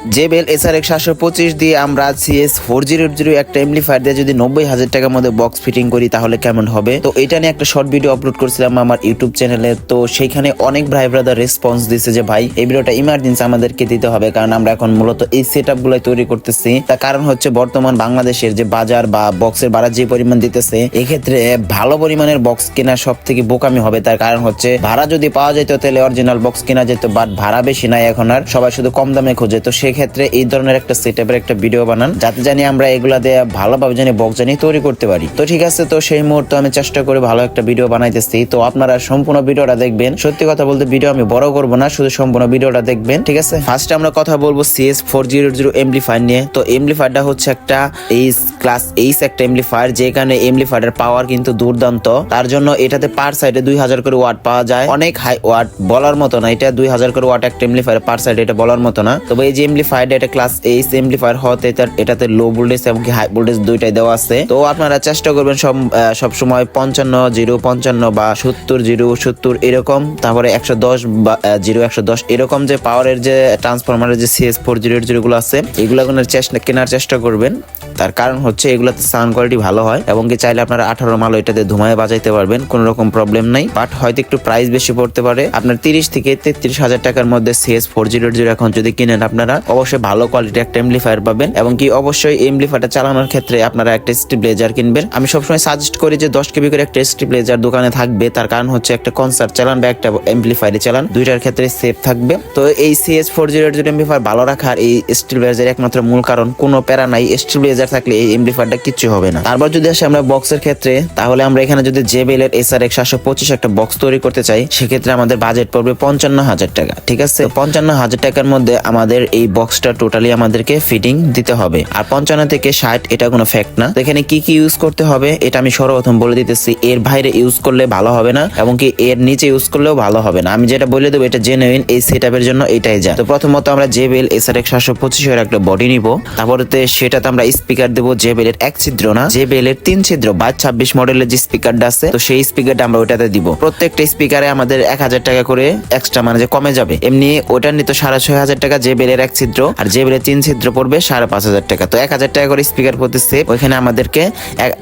জেবেল SR এক সাতশো পঁচিশ দিয়ে আমরা সিএস ফোর জিরো জিরো একটা এমপ্লিফায়ার দিয়ে যদি নব্বই হাজার টাকার মধ্যে বক্স ফিটিং করি, তাহলে কেমন হবে? তো এটা নিয়ে একটা শর্ট ভিডিও আপলোড করছিলাম আমার ইউটিউব চ্যানেলে তো সেইখানে অনেক ভাই ব্রাদার রেসপন্স দিছে যে, ভাই, এই ভিডিওটা ইমার্জেন্সি আমাদেরকে দিতে হবে, কারণ আমরা এখন মূলত এই সেট আপ তৈরি করতেছি। তার কারণ হচ্ছে বর্তমান বাংলাদেশের যে বাজার বা বক্সের ভাড়া যে পরিমাণ দিতেছে, এক্ষেত্রে ভালো পরিমাণের বক্স কেনা সব থেকে বোকামি হবে। তার কারণ হচ্ছে, ভাড়া যদি পাওয়া যেত তাহলে অরিজিনাল বক্স কেনা যেত বাট ভাড়া বেশি নাই এখন আর। সবাই শুধু কম দামে খোঁজে। তো সেক্ষেত্রে এই ধরনের একটা সেট একটা ভিডিও বানান, যাতে জানি আমরা এগুলা দিয়ে ভালোভাবে জানি বক্স জানি তৈরি করতে পারি। তো ঠিক আছে, তো সেই মুহূর্তে আমি চেষ্টা করে ভালো একটা ভিডিও বানাইতেছি। তো আপনারা সম্পূর্ণ ভিডিওটা দেখবেন। সত্যি কথা বলতে ভিডিও আমি বড় করব না, শুধু সম্পূর্ণ ভিডিওটা দেখবেন, ঠিক আছে? ফার্স্টে আমরা কথা বলব CS four zero zero amplifier নিয়ে। তো এমপ্লিফায়ারটা হচ্ছে একটা এইচ ক্লাস এইচ একটা এমপ্লিফায়ার যেখানে এমপ্লিফায়ারের পাওয়ার কিন্তু দুর্দান্ত। তার জন্য এটাতে পার সাইডে দুই হাজার করে ওয়াট পাওয়া যায়। অনেক হাই ওয়াট বলার মতো না, এটা দুই হাজার করে ওয়াট একটা এমপ্লিফায়ার পার সাইডে এটা বলার মতো না। তবে এই যে এমপ্লিফায়ারটা এটা ক্লাস এইচ এমপ্লিফায়ার হতে এটাতে লো ভোল্টেজ এবং হাই ভোল্টেজ দুইটাই দেওয়া আছে। তো আপনারা চেষ্টা করবেন সব সব সময় পঞ্চান্ন জিরো পঞ্চান্ন বা সত্তর জিরো সত্তর এরকম, তারপরে একশো দশ বা জিরো একশো দশ এরকম যে পাওয়ারের যে ট্রান্সফরমারের যে সিএস ফোর জিরো জিরো গুলো আছে, এগুলো চেষ্টা, কেনার চেষ্টা করবেন। তার কারণ হচ্ছে এগুলোতে সাউন্ড কোয়ালিটি ভালো হয় এবং কি চাইলে আপনারা আঠারো মাল এটাতে ধুমায় বাজাইতে পারবেন, কোনো রকম প্রবলেম নাই। বাট হয়তো একটু প্রাইস বেশি পড়তে পারে। আপনার তিরিশ থেকে তেত্রিশ হাজার টাকার মধ্যে সিএস ফোর জিরো জিরো এখন যদি কিনেন আপনারা, অবশ্যই ভালো কোয়ালিটি একটা এমপ্লিফায়ার পাবেন এবং কি অবশ্যই এমপ্লিফায়ারটা চালানোর ক্ষেত্রে আপনারা একটা স্টিবলেজার কিনবেন। আমি সবসময় সাজেস্ট করি যে দশ কেবি করে একটা স্টিবলেজার দোকানে থাকবে, তার কারণ হচ্ছে একটা কনসার্ট চালান বা একটা এমপ্লিফায়ারে চালান, দুইটার ক্ষেত্রে সেফ থাকবে। তো এই CS four zero zero amplifier ভালো রাখার এই স্টিবলেজার একমাত্র মূল কারণ, কোনো প্যারা নাই। স্টিবলেজার থাকলে এই এমপ্লিফায়ারটা কিচ্ছু হবে না। তারপর যদি আসে আমরা বক্সের ক্ষেত্রে, তাহলে আমরা এখানে যদি জেবেল এর এসআর এক সাতশো পঁচিশ একটা বক্স তৈরি করতে চাই, সেক্ষেত্রে আমাদের বাজেট পড়বে পঞ্চান্ন হাজার টাকা, ঠিক আছে? পঞ্চান্ন হাজার টাকার মধ্যে আমাদের এই বক্সটা টোটালি আমাদেরকে ফিটিং দিতে হবে। আর পঞ্চান্ন থেকে ষাট, এটা কোনো ফ্যাক্ট না। এখানে কি কি ইউজ করতে হবে, এটা আমি সর্বপ্রথম বলে দিতেছি। এর বাইরে ইউজ করলে ভালো হবে না, এবং কি এর নিচে ইউজ করলেও ভালো হবে না। আমি যেটা বলে দেবো, এটা জেনুইন এই সেট জন্য এটাই যা। তো প্রথমত আমরা জেবেল এসআর এক সাতশো পঁচিশের একটা বডি নিব। তারপরে সেটাতে আমরা স্পিকার দেবো জেবেলের এক ছিদ্র না জেবেলের তিন ছিদ্র বা ছাব্বিশ মডেলের যে স্পিকারটা আছে, তো সেই স্পিকারটা আমরা ওটাতে দিব। প্রত্যেকটা স্পিকারে আমাদের এক হাজার টাকা করে এক্সট্রা মানে যে কমে যাবে। এমনি ওটা নিত সাড়ে ছয় হাজার টাকা জেবেলের এক ছিদ্র, আর জেবেলের তিন ছিদ্র পড়বে সাড়ে পাঁচ হাজার টাকা। তো এক হাজার টাকা করে স্পিকার করতে সেভ ওইখানে আমাদেরকে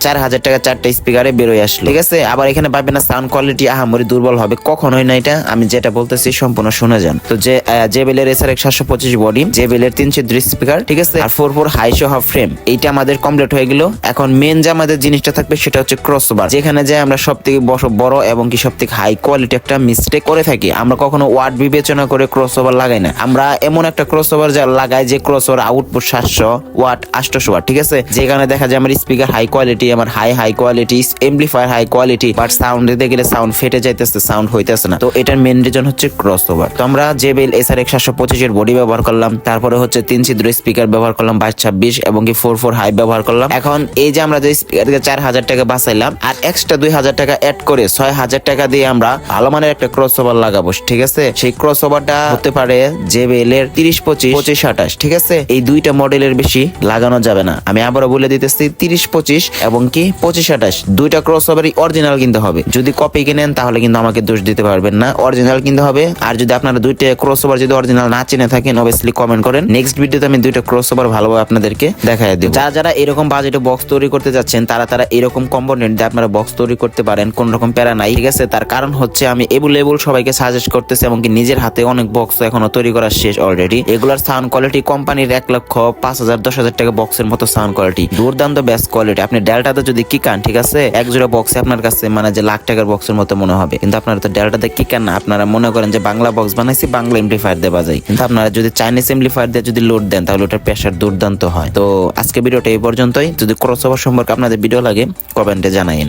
চার হাজার টাকা চারটা স্পিকারে বেরোয় আসলো। ঠিক আছে? আবার এখানে পাবে না সাউন্ড কোয়ালিটি আহামরি দুর্বল হবে। কখনোই না এটা। আমি যেটা বলতেছি সম্পূর্ণ শুনে যান। তো যে জেবেলের এসআর এক সাতশো পঁচিশ বডি জেবেলের তিন ছিদ্র স্পিকার ঠিক আছে? আর ফোর ফোর হাই সহ ফ্রেম এইটা আমাদের কমপ্লিট হয়ে গেল। এখন মেন যে আমাদের জিনিসটা থাকবে সেটা হচ্ছে ক্রস ওভার যেখানে যে আমরা সব থেকে বড় এবং কি সব থেকে হাই কোয়ালিটি একটা মিস্টেক করে থাকি। আমরা কখনো ওয়ার্ড বিবেচনা করে ক্রস ওভার লাগাই না। আমরা এমন একটা ক্রস ওভার যা লাগাই যে ক্রস ওভার আউটপুট সাতশো ওয়াট আটশো ওয়াট ঠিক আছে? যেখানে দেখা যায় আমার স্পিকার হাই কোয়ালিটি আমার high high quality amplifier high quality but sound দিতে গেলে সাউন্ড ফেটে যাইতেছে সাউন্ড হইতেছে না। তো এটার মেন রিজন হচ্ছে ক্রস ওভার তো আমরা জেবেল এসআর এক সাতশো পঁচিশের বডি ব্যবহার করলাম, তারপরে হচ্ছে তিন ছিদ্র স্পিকার ব্যবহার করলাম, বাইশ, ছাব্বিশ, এবং কি ফোর ফোর হাই ব্যবহার করলাম। এখন এই যে আমরা যে স্পিকার থেকে চার হাজার টাকা বাঁচাইলাম, আর এক্সট্রা দুই হাজার টাকা অ্যাড করে ছয় হাজার টাকা দিয়ে আমরা ভালো মানের একটা ক্রস ওভার লাগাবো, ঠিক আছে? সেই ক্রস ওভারটা হতে পারে জেবেল এর তিরিশ, পঁচিশ পঁচিশ, আঠাশ, ঠিক আছে? এই দুইটা মডেলের বেশি লাগানো যাবে না। আমি আবারও বলে দিতেছি, তিরিশ, পঁচিশ এবং কি পঁচিশ, আঠাশ, দুইটা ক্রস ওভারই অরিজিনাল কিনতে হবে। যদি কপি কিনেন, তাহলে কিন্তু আমাকে দোষ দিতে পারবেন না। অরিজিনাল কিনতে হবে। আর যদি আপনারা দুইটা ক্রস ওভার যদি অরিজিনাল না চিনে থাকেন অবভিয়াসলি কমেন্ট করেন। নেক্সট ভিডিওতে আমি দুইটা ক্রস ওভার ভালোভাবে আপনাদেরকে দেখাই দেবো। যারা যারা এরকম বাজেটে বক্স তৈরি করতে যাচ্ছেন, তারা তারা এরকম কম্পোনেন্ট দিয়ে আপনারা বক্স তৈরি করতে পারেন কোন রকম প্যারা নাই। ঠিক আছে? তার কারণ হচ্ছে আমি এবুল এবুল সবাইকে সাজেস্ট করতেছি, এমনকি নিজের হাতে অনেক বক্স এখনও তৈরি করা শেষ অলরেডি এগুলার সাউন্ড কোয়ালিটি কোম্পানির এক লক্ষ পাঁচ হাজার, দশ হাজার টাকা বক্সের মতো সাউন্ড কোয়ালিটি দুর্দান্ত বেস্ট কোয়ালিটি আপনি ডেল্টাতে যদি কি কান ঠিক আছে? এক জোড়া বক্সে আপনার কাছে মানে যে লাখ টাকার বক্সের মতো মনে হবে। কিন্তু আপনারা তো ডেল্টাতে কিকান না। আপনারা মনে করেন যে বাংলা বক্স বানাইছি, বাংলা এমপ্লিফায়ার দেওয়া যায় কিন্তু আপনারা যদি চাইনিজ এমপ্লিফায়ার দিয়ে যদি লোড দেন, তাহলে ওটার প্রেশার দুর্দান্ত হয়। তো আজকে ভিডিওটা এই পর্যন্তই। যদি ক্রস ওভার সম্পর্কে আপনাদের ভিডিও লাগে কমেন্টে জানাইন।